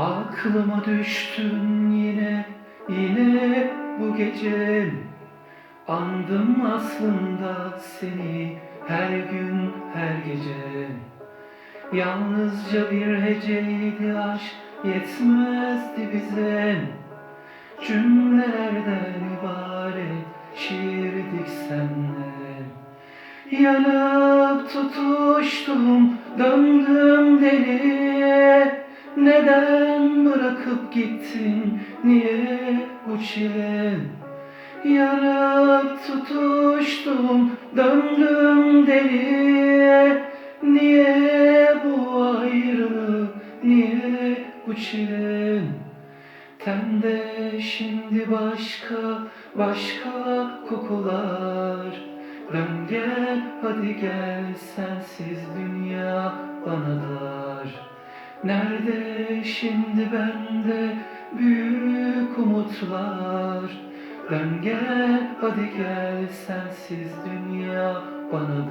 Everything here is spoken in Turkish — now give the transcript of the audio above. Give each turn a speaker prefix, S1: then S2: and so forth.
S1: Aklıma düştün yine, yine bu gece. Andım aslında seni her gün, her gece. Yalnızca bir heceydi aşk yetmezdi bize. Cümlelerden ibaret şiirdik senle Yanıp tutuştum, döndüm deli Neden bırakıp gittin, niye bu çile? Yanıp tutuştum, döndüm deli Niye bu ayrılık, niye bu çile? Tende şimdi başka, başka kokular. Dön gel, hadi gel, sensiz dünya bana dar Nerede şimdi bende büyük umutlar? Dön gel, hadi gel, sensiz dünya bana dar